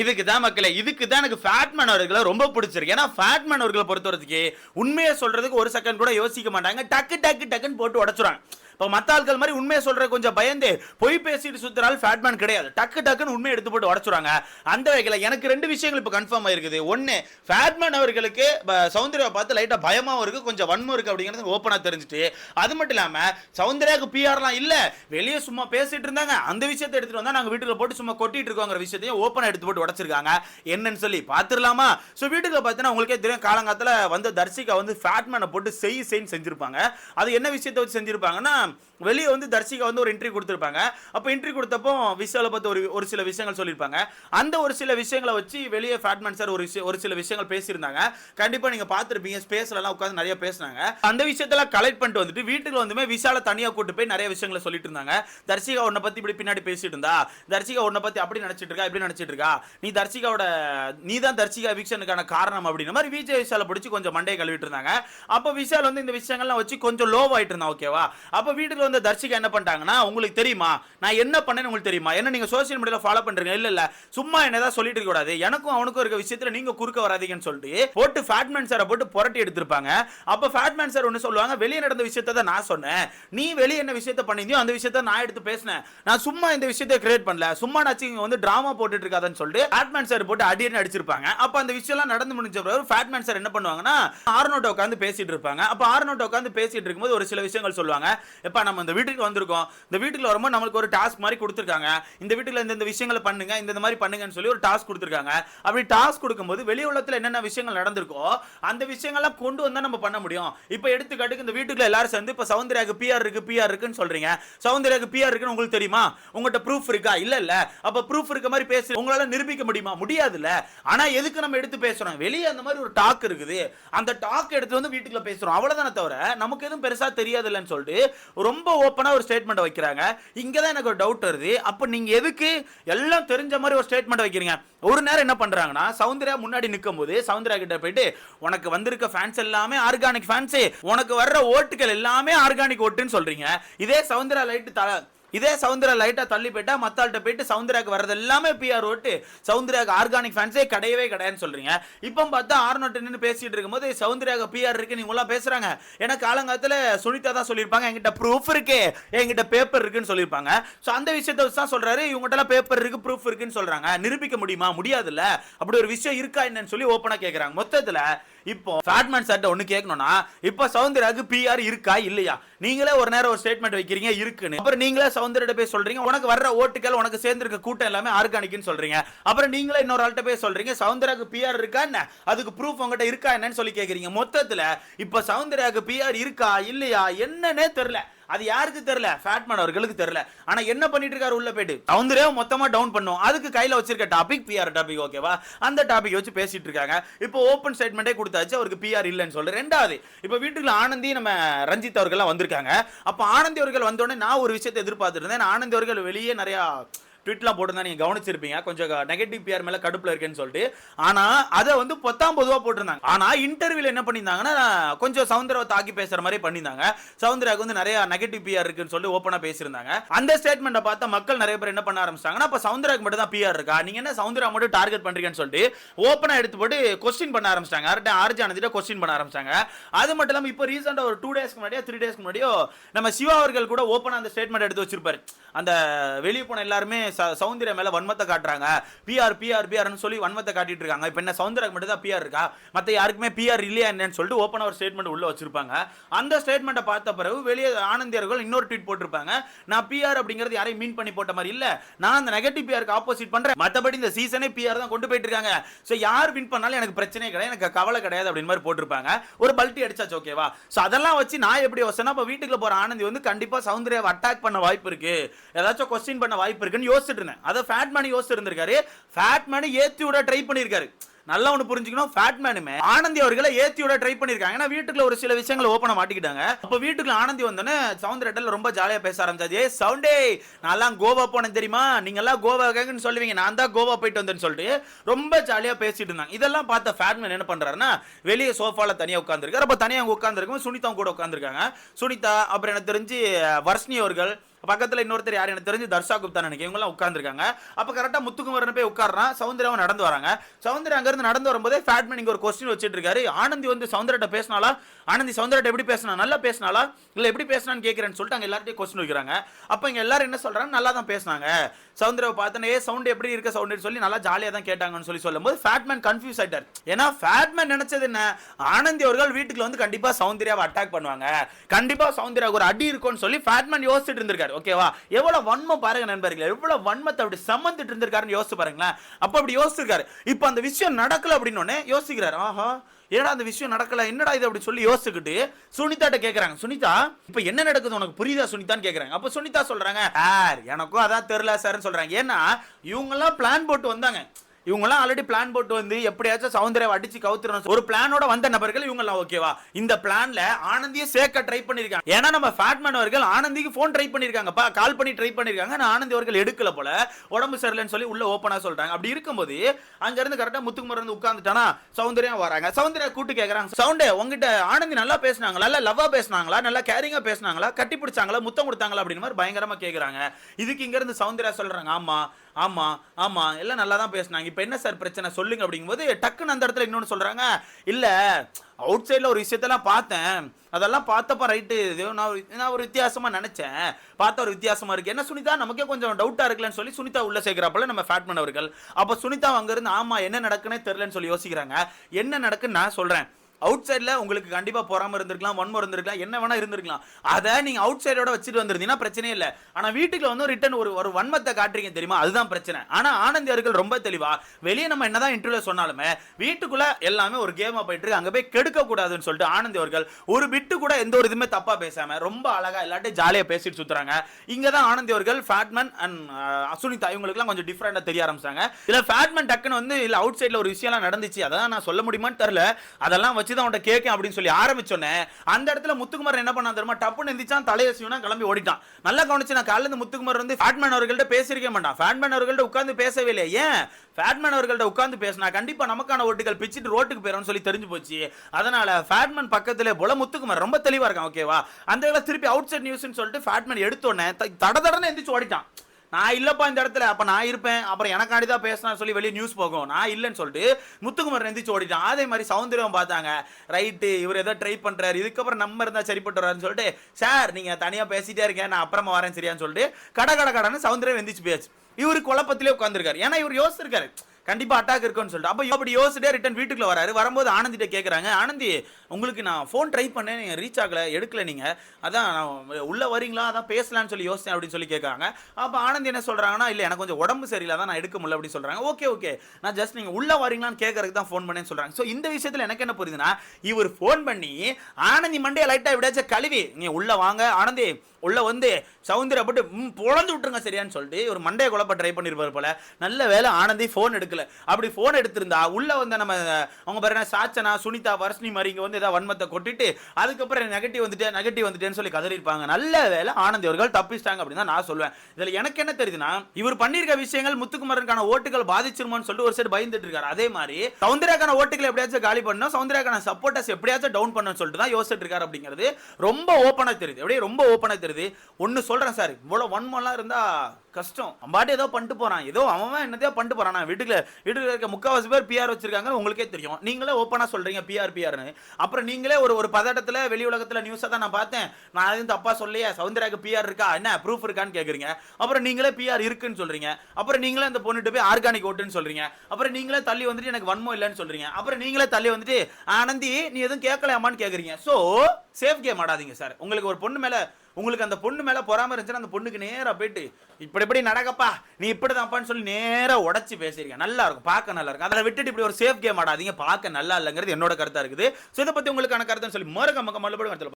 இதுக்கு தான் மக்களே இதுக்கு தான் எனக்கு ஃபேட்மேன் அவர்களை ரொம்ப பிடிச்சிருக்கு. ஏன்னா ஃபேட்மேன் அவர்களை பொறுத்தவரைக்கு உண்மையை சொல்றதுக்கு ஒரு செகண்ட் கூட யோசிக்க மாட்டாங்க. டக்கு டக்கு டக்குன்னு போட்டு உடச்சுறாங்க இப்போ மற்ற ஆட்கள் மாதிரி உண்மையை சொல்ற கொஞ்சம் பயந்து பொய் பேசிட்டு சுத்துறால் ஃபேட்மேன் கிடையாது. டக்கு டக்குன்னு உண்மையை எடுத்து போட்டு உடச்சுறாங்க அந்த வகையில் எனக்கு ரெண்டு விஷயங்கள் இப்போ கன்ஃபார்ம் ஆயிருக்குது. ஒன்று ஃபேட்மேன் அவர்களுக்கு சௌந்தர்யா பார்த்து லைட்டாக பயமாகவும் இருக்குது கொஞ்சம் வன்மம் இருக்குது அப்படிங்கிறது ஓப்பனாக தெரிஞ்சுட்டு. அது மட்டும் இல்லாமல் சௌந்தர்யாவுக்கு பிஆர்லாம் இல்லை. வெளியே சும்மா பேசிட்டு இருந்தாங்க. அந்த விஷயத்தை எடுத்துட்டு வந்தால் நாங்கள் வீட்டுக்குள்ள போட்டு சும்மா கொட்டிட்டு இருக்கோங்கிற விஷயத்தையும் ஓப்பனாக எடுத்து போட்டு உடச்சிருக்காங்க. என்னன்னு சொல்லி பார்த்துடலாமா? ஸோ வீட்டுக்குள்ள பார்த்தீங்கன்னா உங்களுக்கே தெரியும் காலங்காலத்தில் வந்து தர்சிகா வந்து ஃபேட்மேனை போட்டு செய் செய்ன்னு செஞ்சுருப்பாங்க. அது என்ன விஷயத்தை வச்சு செஞ்சுருப்பாங்கன்னா வெளியே வந்து தர்சிகா வந்து ஒரு இன்ட்ரி கொடுத்துருப்பாங்க. அப்போ இன்ட்ரி கொடுத்தப்போ விஷாலை பற்றி ஒரு ஒரு சில விஷயங்கள் சொல்லியிருப்பாங்க. அந்த ஒரு சில விஷயங்களை வச்சு வெளியே ஃபேட்மேன் சார் ஒரு விஷயம் ஒரு சில விஷயங்கள் பேசியிருந்தாங்க. கண்டிப்பாக நீங்கள் பார்த்துருப்பீங்க ஸ்பேஸ்லலாம் உட்காந்து நிறைய பேசினாங்க. அந்த விஷயத்தெல்லாம் கலெக்ட் பண்ணிட்டு வந்துட்டு வீட்டுக்கு வந்துமே விஷாலை தனியாக கூட்டு போய் நிறைய விஷயங்களை சொல்லிட்டு இருந்தாங்க. தர்சிகா உன்னை பற்றி இப்படி பின்னாடி பேசிட்டு இருந்தா. தர்சிகா உன்னை பற்றி அப்படி நினச்சிட்டு இருக்கா இப்படி நினச்சிட்டு இருக்கா? நீ தர்சிகாவோட நீ தான் தர்சிகா எவிக்ஷனுக்கான காரணம் அப்படின்ற மாதிரி விஜய் விஷாலை பிடிச்சி கொஞ்சம் மண்டையை கழுவிட்டு இருந்தாங்க. அப்போ விஷால் வந்து இந்த விஷயங்கள்லாம் வச்சு கொஞ்சம் லோவ் ஆகிட்டு இருந்தான் ஓகேவா அப்போ வீட்டில் வந்து தர்சிகா என்ன பண்ணிட்டாங்கன்னா உங்களுக்கு தெரியுமா? நான் என்ன பண்ணேன்னு உங்களுக்கு தெரியுமா? என்ன நீங்கள் சோஷியல் மீடியாவில் ஃபாலோ பண்ணுறீங்க இல்லை இல்லை. சும்மா என்னதான் சொல்லிட்டு இருக்க கூடாது. எனக்கும் அவனுக்கும் இருக்க விஷயத்தில் நீங்கள் குறுக்க வராதீங்கன்னு சொல்லிட்டு போட்டு ஃபேட்மேன் சாரை போட்டு புரட்டி எடுத்திருப்பாங்க. அப்போ ஃபேட்மேன் சார் ஒன்று சொல்லுவாங்க வெளியே நடந்த விஷயத்தை தான் நான் சொன்னேன். நீ வெளியே என்ன விஷயத்த பண்ணிருந்தியோ அந்த விஷயத்த நான் எடுத்து பேசினேன். நான் சும்மா இந்த விஷயத்தை கிரியேட் பண்ணல. சும்மா நான் இங்க வந்து ட்ராமா போட்டுட்டு இருக்காதுன்னு சொல்லிட்டு ஃபேட்மேன் சார் போட்டு அடியன்னு அடிச்சிருப்பாங்க. அப்போ அந்த விஷயம்லாம் நடந்து முடிஞ்ச பிறகு ஃபேட்மேன் சார் என்ன பண்ணுவாங்கன்னா ஆர்னோட்ட உட்காந்து பேசிட்டு இருப்பாங்க. அப்போ ஆர்னோட்டை உட்காந்து பேசிட்டு இருக்கும்போது ஒரு சில விஷயங்கள் சொல்லுவாங்க. எப்போ நம்ம இந்த வீட்டுக்கு வந்திருக்கோம். இந்த வீட்டுக்கு வரும்போது நம்மளுக்கு ஒரு டாஸ்க் மாதிரி கொடுத்துருக்காங்க. இந்த வீட்டில் இந்த விஷயங்களை பண்ணுங்க இந்த இந்த மாதிரி பண்ணுங்கன்னு சொல்லி ஒரு டாஸ்க் கொடுத்துருக்காங்க. அப்படி டாஸ்க் கொடுக்கும்போது வெளி உலகத்தில் என்னென்ன விஷயங்கள் நடந்திருக்கோ அந்த விஷயங்கள்லாம் கொண்டு வந்தால் நம்ம பண்ண முடியும். இப்போ எடுத்துக்காட்டுக்கு இந்த வீட்டுக்குள்ள எல்லாரும் சேர்ந்து இப்போ சௌந்தர்யாக்கு பிஆர் இருக்கு பிஆர் இருக்குன்னு சொல்றீங்க. சௌந்தர்யாக்கு பிஆர் இருக்குன்னு உங்களுக்கு தெரியுமா? உங்கள்கிட்ட ப்ரூஃப் இருக்கா? இல்ல இல்ல. அப்ப ப்ரூஃப் இருக்க மாதிரி பேசு உங்களால நிரூபிக்க முடியுமா? முடியாதுல்ல. ஆனா எதுக்கு நம்ம எடுத்து பேசுறோம்? வெளியே அந்த மாதிரி ஒரு டாக் இருக்குது. அந்த டாக் எடுத்து வந்து வீட்டுக்குள்ள பேசுறோம். அவ்வளவுதானே தவிர நமக்கு எதுவும் பெருசா தெரியாது இல்லைன்னு சொல்லிட்டு ரொம்ப ஓப்பனாக ஒரு ஸ்டேட்மெண்ட் வைக்கிறாங்க. இங்க தான் எனக்கு ஒரு டவுட் வருது. அப்போ நீங்க எதுக்கு எல்லாம் தெரிஞ்ச மாதிரி ஒரு ஸ்டேட்மெண்ட் வைக்கிறீங்க? ஒரு நேரம் என்ன பண்றாங்கன்னா சவுந்தர்யா முன்னாடி நிற்கும் போது சௌந்தர்யா கிட்ட போயிட்டு உனக்கு வந்திருக்க ஃபேன்ஸ் எல்லாமே ஆர்கானிக் ஃபேன்ஸு உனக்கு வர்ற ஓட்டுகள் எல்லாமே ஆர்கானிக் ஓட்டுன்னு சொல்றீங்க. இதே சவுந்தர்யா லைட்டு த இதே சவுந்தரா லைட்டா தள்ளி போயிட்டா மத்தாள்கிட்ட போயிட்டு சவுந்தராக்கு வர்றது எல்லாமே பிஆர் ஓட்டு. சவுந்தராக்கு ஆர்கானிக் ஃபேன்ஸே கிடையவே கிடையாதுன்னு சொல்றீங்க. இப்போ பார்த்தா ஆர்னோட்டு நின்று பேசிட்டு இருக்கும்போது சவுந்தராக பிஆர் இருக்கு நீங்க எல்லாம் பேசுறாங்க. ஏன்னா காலங்காலத்துல சுனிதா தான் சொல்லியிருப்பாங்க என்கிட்ட ப்ரூஃப் இருக்கு என்கிட்ட பேப்பர் இருக்குன்னு சொல்லியிருப்பாங்க. ஸோ அந்த விஷயத்தை வச்சு தான் சொல்றாரு. இவங்ககிட்ட எல்லாம் பேப்பர் இருக்கு ப்ரூஃப் இருக்குன்னு சொல்றாங்க. நிரூபிக்க முடியுமா? முடியாதுல்ல. அப்படி ஒரு விஷயம் இருக்கா என்னன்னு சொல்லி ஓப்பனா கேட்குறாங்க மொத்தத்துல இப்போ ஃபேட்மேன் சார்ட்ட ஒன்று கேட்கணும்னா இப்போ சௌந்தர்யாக்கு பிஆர் இருக்கா இல்லையா? நீங்களே ஒரு நேரம் ஒரு ஸ்டேட்மெண்ட் வைக்கிறீங்க இருக்குன்னு. அப்புறம் நீங்களே சௌந்தர்யிட்ட போய் சொல்றீங்க உனக்கு வர்ற ஓட்டுகள் உனக்கு சேர்ந்திருக்க கூட்டம் எல்லாமே ஆர்கானிக்னு சொல்றீங்க. அப்புறம் நீங்களே இன்னொரு ஆள்கிட்ட போய் சொல்றீங்க சவுந்தராக்கு பிஆர் இருக்கா என்ன? அதுக்கு ப்ரூஃப் உங்ககிட்ட இருக்கா என்னன்னு சொல்லி கேட்குறீங்க மொத்தத்துல இப்போ சவுந்தராக்கு பிஆர் இருக்கா இல்லையா என்னன்னே தெரியல. அது யாருக்கு தெரியல? ஃபேட்மேன் அவர்களுக்கு தெரியல. ஆனா என்ன பண்ணிட்டு இருக்காரு உள்ள போயிட்டு? சௌந்தர்யா மொத்தமா டவுன் பண்ணும். அதுக்கு கையில வச்சிருக்க டாபிக் பிஆர் டாபிக் ஓகேவா அந்த டாபிக் வச்சு பேசிட்டு இருக்காங்க இப்போ ஓப்பன் ஸ்டேட்மெண்ட்டே கொடுத்தாச்சு. அவருக்கு பிஆர் இல்லைன்னு சொல்லி. ரெண்டாவது இப்போ வீட்டுக்குள்ள ஆனந்தி நம்ம ரஞ்சித் அவர்கள்லாம் வந்திருக்காங்க. அப்போ ஆனந்தி அவர்கள் வந்தோடனே நான் ஒரு விஷயத்தை எதிர்பார்த்துருந்தேன். ஆனந்தி அவர்கள் வெளியே நிறையா ட்விட்லாம் போட்டிருந்தா நீங்கள் கவனிச்சிருப்பீங்க. கொஞ்சம் நெகட்டிவ் பிஆர் மேலே கடுப்பில் இருக்கேன்னு சொல்லிட்டு. ஆனால் அதை வந்து பத்தாம் பொதுவாக போட்டிருந்தாங்க. ஆனால் இன்டர்வியூல என்ன பண்ணியிருந்தாங்கன்னா கொஞ்சம் சவுந்தரவை தாக்கி பேசுகிற மாதிரி பண்ணியிருந்தாங்க. சவுந்தராவுக்கு வந்து நிறைய நெகட்டிவ் பிஆர் இருக்குன்னு சொல்லி ஓப்பனாக பேசியிருந்தாங்க. அந்த ஸ்டேட்மெண்ட்டை பார்த்தா மக்கள் நிறைய பேர் என்ன பண்ண ஆரம்பிச்சாங்கன்னா அப்போ சவுந்தராக்கு மட்டும் தான் பிஆர் இருக்கா? நீங்கள் என்ன சவுந்தரா மட்டும் டார்கெட் பண்ணுறீங்கன்னு சொல்லிட்டு ஓப்பனாக எடுத்து போட்டு கொஸ்டின் பண்ண ஆரம்பிச்சிட்டாங்க. யார்கிட்ட ஆர்ஜி ஆனந்திட்ட கொஸ்டின் பண்ண ஆரம்பிச்சாங்க. அது மட்டும் இல்லாமல் இப்போ ரீசெண்டாக ஒரு டூ டேஸ்க்கு முன்னாடியோ த்ரீ டேஸ்க்கு முன்னாடியோ நம்ம சிவா அவர்கள் கூட ஓப்பனாக அந்த ஸ்டேட்மெண்ட் எடுத்து வச்சிருப்பாரு. அந்த வெளியே போன எல்லாருமே சௌந்தர்யா மேல வன்மத்தை காட்டுறாங்க. பிஆர் பிஆர் பிஆர்னு சொல்லி வன்மத்தை காட்டிட்டு இருக்காங்க. இப்போ என்ன சௌந்தர்யா மட்டும் தான் பிஆர் இருக்கா? மற்ற யாருக்குமே பிஆர் இல்லையா என்னன்னு சொல்லிட்டு ஓப்பனாக ஒரு ஸ்டேட்மெண்ட் உள்ள வச்சிருப்பாங்க. அந்த ஸ்டேட்மெண்ட்டை பார்த்த பிறகு வெளியே ஆனந்தியர்கள் இன்னொரு ட்வீட் போட்டிருப்பாங்க. நான் பிஆர் அப்படிங்கிறது யாரையும் மீன் பண்ணி போட்ட மாதிரி இல்லை. நான் அந்த நெகட்டிவ் பிஆருக்கு ஆப்போசிட் பண்றேன். மற்றபடி இந்த சீசனே பிஆர் தான் கொண்டு போயிட்டு இருக்காங்க. ஸோ யார் வின் பண்ணாலும் எனக்கு பிரச்சனையே கிடையாது. எனக்கு கவலை கிடையாது அப்படின்னு மாதிரி போட்டிருப்பாங்க. ஒரு பல்ட்டி அடிச்சாச்சு ஓகேவா ஸோ அதெல்லாம் வச்சு நான் எப்படி யோசனை இப்போ வீட்டுக்குள்ள போற ஆனந்தி வந்து கண்டிப்பாக சௌந்தர்யாவை அட்டாக் பண்ண வாய்ப்பு இருக்கு. ஏதாச்சும் கொஸ்டின் பண்ண வாய்ப்பு இருக்குன்னு யோசிச்சுட்டு இருந்தேன். அதை ஃபேட் மேனி யோசிச்சு இருந்திருக்காரு. ஃபேட் மேனி ஏத்தி விட ட்ரை பண்ணியிருக்காரு. நல்லா ஒன்று புரிஞ்சுக்கணும். ஃபேட் மேனுமே ஆனந்தி அவர்களை ஏத்தி விட ட்ரை பண்ணியிருக்காங்க. ஏன்னா வீட்டுக்குள்ள ஒரு சில விஷயங்களை ஓப்பனா மாட்டிக்கிட்டாங்க. அப்போ வீட்டுக்குள்ள ஆனந்தி வந்தோடனே சவுந்தரட்டல் ரொம்ப ஜாலியாக பேச ஆரம்பிச்சாது ஏ சவுண்டே நான்லாம் கோவா போனேன் தெரியுமா? நீங்கள்லாம் கோவா கேங்கன்னு சொல்லுவீங்க. நான் தான் கோவா போயிட்டு வந்தேன்னு சொல்லிட்டு ரொம்ப ஜாலியாக பேசிட்டு இருந்தாங்க. இதெல்லாம் பார்த்த ஃபேட்மேன் என்ன பண்றாருன்னா வெளியே சோஃபால தனியாக உட்காந்துருக்காரு அப்போ தனியாக உட்காந்துருக்கும் சுனிதா கூட உட்காந்துருக்காங்க சுனிதா அப்புறம் எனக்கு தெரிஞ்சு வர்ஷினி அவர்கள் பக்கத்தில் இன்னொருத்தர் யார்? எனக்கு தெரிஞ்சு தர்ஷா குப்தா நினைக்கிறேன். இவங்க உட்காந்துருக்காங்க அப்போ கரெக்டாக முத்துக்குமரன் போய் உட்கார்றான். சௌந்தர்யாவும் நடந்து வராங்க. சௌந்தர்யா அங்கேருந்து நடந்து வரும்போதே ஃபேட்மேன் இங்கே ஒரு கொஸ்டின் வச்சுட்டு இருக்காரு. ஆனந்தி வந்து சவுந்தரட்ட பேசினாலா ஆனந்தி சவுந்தரட்ட எப்படி பேசினா? நல்லா பேசினாலா இல்லை எப்படி பேசினான்னு கேட்குறேன்னு சொல்லிட்டு அங்கே எல்லார்ட்டையும் கொஸ்டின் வைக்கிறாங்க. அப்போ இங்கே எல்லாரும் என்ன சொல்கிறாங்க நல்லா தான் பேசினாங்க. சௌந்தர்யாவை பார்த்தனே சவுண்ட் எப்படி இருக்க சவுண்டுன்னு சொல்லி நல்லா ஜாலியாக தான் கேட்டாங்கன்னு சொல்லி சொல்லும்போது ஃபேட்மேன் கன்ஃபியூஸ் ஆகிட்டார் ஏன்னா ஃபேட்மேன் நினச்சது என்ன? ஆனந்தி அவர்கள் வீட்டுக்குள்ள வந்து கண்டிப்பாக சௌந்தர்யாவை அட்டாக் பண்ணுவாங்க. கண்டிப்பாக சௌந்தர்யாவுக்கு ஒரு அடி இருக்கும்னு சொல்லி ஃபேட்மேன் யோசிச்சுட்டு இருந்திருக்காரு. ஓகேவா எவ்வளவு வன்மம் பாருங்க நண்பர்களே. எவ்வளவு வன்மத்தை அப்படி சம்மந்துட்டு இருந்திருக்காருன்னு யோசிச்சு பாருங்களேன். அப்ப அப்படி யோசிச்சிருக்காரு. இப்போ அந்த விஷயம் நடக்கல அப்படின்னு உடனே யோசிக்கிறாரு. ஆஹா ஏடா அந்த விஷயம் நடக்கல? என்னடா இது அப்படி சொல்லி யோசிச்சுக்கிட்டு சுனிதாட்ட கேட்கறாங்க சுனிதா இப்போ என்ன நடக்குது உனக்கு புரியுதா சுனிதான்னு கேட்கறாங்க அப்ப சுனிதா சொல்றாங்க சார் எனக்கும் அதான் தெரியல சார்னு சொல்றாங்க. ஏன்னா இவங்க எல்லாம் பிளான் போட்டு வந்தாங்க. இவங்கெல்லாம் ஆல்ரெடி பிளான் போட்டு வந்து எப்படியாச்சும் சௌந்தர்யாவை அடிச்சு கவுத்துறணும். ஒரு பிளானோட வந்த நபர்கள் இவங்கெல்லாம் ஓகேவா இந்த பிளான்ல ஆனந்தியை சேர்க்க ட்ரை பண்ணிருக்காங்க. ஏன்னா நம்ம ஃபேட்மேன் அவர்கள் ஆனந்திக்கு ஃபோன் ட்ரை பண்ணிருக்காங்க. கால் பண்ணி ட்ரை பண்ணிருக்காங்க. ஆனா ஆனந்தி அவர்கள் எடுக்கல போல. உடம்பு சரியில்லைன்னு சொல்லி உள்ள ஓப்பனா சொல்றாங்க. அப்படி இருக்கும்போது அங்க இருந்து கரெக்டா முத்துக்குமர் வந்து உட்கார்ந்துட்டானா? சௌந்தர்யா வராங்க. சௌந்தர்யா கூட்டு கேக்குறாங்க. சவுண்டே உங்ககிட்ட ஆனந்தி நல்லா பேசுனாங்களா? நல்லா லவ்வா பேசுனாங்களா? நல்லா கேரிங்கா பேசுனாங்களா? கட்டி பிடிச்சாங்களா? முத்தம் கொடுத்தாங்களா? அப்படின்னு மாதிரி பயங்கரமா கேக்குறாங்க. இதுக்கு இங்க இருந்து சௌந்தர்யா சொல்றாங்க. ஆமா ஆமா ஆமா. எல்லாம் நல்லா தான் பேசுனாங்க. இப்போ என்ன சார் பிரச்சனை? சொல்லுங்க அப்படிங்கும்போது டக்குன்னு அந்த இடத்துல இன்னொன்று சொல்கிறாங்க இல்லை அவுட் சைடில் ஒரு விஷயத்தெல்லாம் பார்த்தேன். அதெல்லாம் பார்த்தப்ப ரைட்டு நான் ஒரு- நான் ஒரு வித்தியாசமாக நினச்சேன். பார்த்த ஒரு வித்தியாசமாக இருக்கு. என்ன சுனிதா? நமக்கே கொஞ்சம் டவுட்டாக இருக்குல்லன்னு சொல்லி சுனிதா உள்ள சேர்க்குறப்பல நம்ம ஃபேட்மன் அவர்கள். அப்போ சுனிதா அங்கேருந்து ஆமாம் என்ன நடக்குன்னே தெரிலன்னு சொல்லி யோசிக்கிறாங்க. என்ன நடக்குன்னு நான் சொல்கிறேன் அவுட் சைடில் உங்களுக்கு கண்டிப்பாக போகாமல் இருந்திருக்கலாம் வன்மம் இருந்திருக்கலாம் என்ன வேணால் இருந்திருக்கலாம். அதை நீங்கள் அவுட் சைடோட வச்சுட்டு வந்திருந்தீங்கன்னா பிரச்சனையே இல்லை. ஆனால் வீட்டுக்குள்ள வந்து ரிட்டன் ஒரு ஒரு வன்மத்தை காட்டுறீங்க தெரியுமா? அதுதான் பிரச்சனை. ஆனால் ஆனந்தி அவர்கள் ரொம்ப தெளிவாக வெளியே நம்ம என்னதான் இன்டர்வியூ சொன்னாலுமே வீட்டுக்குள்ளே எல்லாமே ஒரு கேமாக போயிட்டு இருக்கு. அங்கே போய் கெடுக்கக்கூடாதுன்னு சொல்லிட்டு ஆனந்தி அவர்கள் ஒரு பிட்டு கூட எந்த ஒரு இதுவுமே தப்பாக பேசாமல் ரொம்ப அழகாக எல்லாட்டையும் ஜாலியாக பேசிட்டு சுற்றுறாங்க இங்கே தான் ஆனந்தி அவர்கள் ஃபேட்மன் அண்ட் அசுனிதா இவங்களுக்குலாம் கொஞ்சம் டிஃப்ரெண்டாக தெரிய ஆரம்பிச்சாங்க. இல்லை ஃபேட்மன் டக்குன்னு வந்து இல்லை அவுட் சைடில் ஒரு விஷயம்லாம் நடந்துச்சு. அதான் நான் சொல்ல முடியுமான்னு தெரில அதெல்லாம் வச்சு தான் உன்ட்ட கேட்கேன் அப்படின்னு சொல்லி ஆரம்பிச்சோன்னே அந்த இடத்துல முத்துக்குமார் என்ன பண்ணா தெரியுமா? டப்புன்னு எந்திரிச்சான் தலையை சிவனா கிளம்பி ஓடிட்டான். நல்லா கவனிச்சு நான் காலையில் இருந்து முத்துக்குமார் வந்து ஃபேட்மேன் அவர்கள்ட்ட பேசியிருக்க மாட்டான். ஃபேட்மேன் அவர்கள்ட்ட உட்காந்து பேசவே இல்லை ஏன்? ஃபேட்மேன் அவர்கள்ட்ட உட்காந்து பேசினா கண்டிப்பா நமக்கான ஓட்டுகள் பிச்சுட்டு ரோட்டுக்கு போயிடும் சொல்லி தெரிஞ்சு போச்சு. அதனால ஃபேட்மேன் பக்கத்துல போல முத்துக்குமார் ரொம்ப தெளிவா இருக்கான் ஓகேவா அந்த இடத்துல திருப்பி அவுட் சைட் நியூஸ்னு சொல்லிட்டு ஃபேட்மேன் எடுத்தோடனே த- தட தடன்னு எந்திரிச்சு ஓடிட்டான். நான் இல்லப்பா இந்த இடத்துல. அப்ப நான் இருப்பேன். அப்புறம் எனக்காண்டி தான் பேசினா சொல்லி வெளியே நியூஸ் போகும். நான் இல்லைன்னு சொல்லிட்டு முத்துக்குமார் எந்திரிச்சு ஓடிட்டான். அதே மாதிரி சௌந்தர்யம் பார்த்தாங்க. ரைட்டு இவர் ஏதோ ட்ரை பண்றாரு. இதுக்கப்புறம் நம்ம இருந்தா சரிப்பட்டு வராருன்னு சொல்லிட்டு சார் நீங்க தனியா பேசிட்டே இருக்கேன். நான் அப்புறமா வரேன். சரியான்னு சொல்லிட்டு கட கட கடன்னு சௌந்தர்யம் எந்திரிச்சு பேச்சு இவர் குழப்பத்திலே உட்காந்துருக்காரு ஏன்னா இவர் யோசிச்சிருக்காரு. கண்டிப்பா அட்டாக் இருக்குன்னு சொல்லிட்டு. அப்போ அப்படி யோசிச்சுட்டே ரிட்டன் வீட்டுக்குள்ள வராரு. வரும்போது ஆனந்திட்ட கேட்குறாங்க ஆனந்தி உங்களுக்கு நான் ஃபோன் ட்ரை பண்ணேன். நீங்கள் ரீச் ஆகலை. எடுக்கல நீங்கள் அதான் நான் உள்ளே வரீங்களா? அதான் பேசலாம்னு சொல்லி யோசிச்சேன் அப்படின்னு சொல்லி கேட்குறாங்க அப்போ ஆனந்தி என்ன சொல்கிறாங்கன்னா இல்லை எனக்கு கொஞ்சம் உடம்பு சரியில்லை. தான் நான் எடுக்க முடியல அப்படின்னு சொல்கிறாங்க ஓகே ஓகே. நான் ஜஸ்ட் நீங்கள் உள்ளே வரீங்களான்னு கேட்கறதுக்கு தான் ஃபோன் பண்ணேன்னு சொல்கிறாங்க ஸோ இந்த விஷயத்தில் எனக்கு என்ன புரியுதுன்னா இவர் ஃபோன் பண்ணி ஆனந்தி மண்டையை லைட்டாக எப்படியாச்சும் கழுவி நீ உள்ளே வாங்க. ஆனந்தி உள்ள வந்து சவுந்தர போட்டு ம், பொளந்து விட்டுருங்க சரியான்னு சொல்லிட்டு ஒரு மண்டையை குழப்ப ட்ரை பண்ணியிருப்பார் போல. நல்ல வேலை ஆனந்தி ஃபோன் எடுக்கல. அப்படி ஃபோன் எடுத்திருந்தா உள்ள வந்த நம்ம அவங்க பாருங்க சாச்சனா சுனிதா வர்ஷினி மாதிரி இங்கே வந்து ஏதாவது வன்மத்தை கொட்டிட்டு அதுக்கப்புறம் நெகட்டிவ் வந்துட்டேன் நெகட்டிவ் வந்துட்டேன்னு சொல்லி கதறிருப்பாங்க நல்ல வேலை ஆனந்தி அவர்கள் தப்பிச்சிட்டாங்க அப்படின்னு தான் நான் சொல்லுவேன். இதில் எனக்கு என்ன தெரியுதுன்னா இவர் பண்ணியிருக்க விஷயங்கள் முத்துக்குமரனுக்கான ஓட்டுகள் பாதிச்சிருமான்னு சொல்லிட்டு ஒரு சைடு பயந்துட்டு இருக்காரு. அதே மாதிரி சௌந்தர்யாக்கான ஓட்டுகளை எப்படியாச்சும் காலி பண்ணணும் சௌந்தர்யாக்கான சப்போர்ட்டர்ஸ் எப்படியாச்சும் டவுன் பண்ணணும்னு சொல்லிட்டு தான் யோசிச்சுட்டு இருக்காரு அப்படிங்கிறது ரொம்ப ஓப்பனாக தெரியுது. அப்படியே ரொம்ப ஓப்பனாக தெரியுது. ஒன்று சொல்கிறேன் சார். இவ்வளோ வன்மம்லாம் இருந்தால் கஷ்டம். அம்பாட்டி ஏதோ பண்ணிட்டு போகிறான் ஏதோ அவன் என்னதையோ பண்ணிட்டு போகிறான் நான் வீட்டுக்கு வீட்டுக்கு இருக்க முக்கால்வாசி பேர் பிஆர் வச்சிருக்காங்க உங்களுக்கே தெரியும். நீங்களே ஓப்பனாக சொல்கிறீங்க பிஆர் பிஆர்னு அப்புறம் நீங்களே ஒரு ஒரு பதட்டத்தில் வெளி உலகத்தில் நியூஸை தான் நான் பார்த்தேன். நான் எதுவும் தப்பாக சொல்லையே சவுந்தராக்கு பிஆர் இருக்கா? என்ன? ப்ரூஃப் இருக்கான்னு கேட்குறீங்க அப்புறம் நீங்களே பிஆர் இருக்குன்னு சொல்கிறீங்க அப்புறம் நீங்களே அந்த பொண்ணுட்டு போய் ஆர்கானிக் ஓட்டுன்னு சொல்கிறீங்க அப்புறம் நீங்களே தள்ளி வந்துட்டு எனக்கு வன்மம் இல்லைன்னு சொல்கிறீங்க அப்புறம் நீங்களே தள்ளி வந்துட்டு ஆனந்தி நீ எதுவும் கேட்கலாமான்னு கேட்குறீங்க ஸோ சேஃப் கேம் ஆடாதீங்க சார். உங்களுக்கு ஒரு பொண்ணு மேலே உங்களுக்கு அந்த பொண்ணு மேலே பொறாமல் இருந்துச்சுன்னா அந்த பொண்ணுக்கு நேராக போயிட்டு இப்படி இப்படி நடக்கப்பா நீ இப்படி தான்ப்பான்னு சொல்லி நேராக உடச்சி பேசுறீங்க நல்லா இருக்கும். பார்க்க நல்லா இருக்கும். அதில் விட்டுட்டு இப்படி ஒரு சேஃப் கேம் ஆடாதீங்க. பார்க்க நல்லா இல்லைங்கிறது என்னோட கருத்தாக இருக்குது. ஸோ இதை பத்தி உங்களுக்கான கருத்துன்னு சொல்லி மறுக்க மக்க மறுபடியும்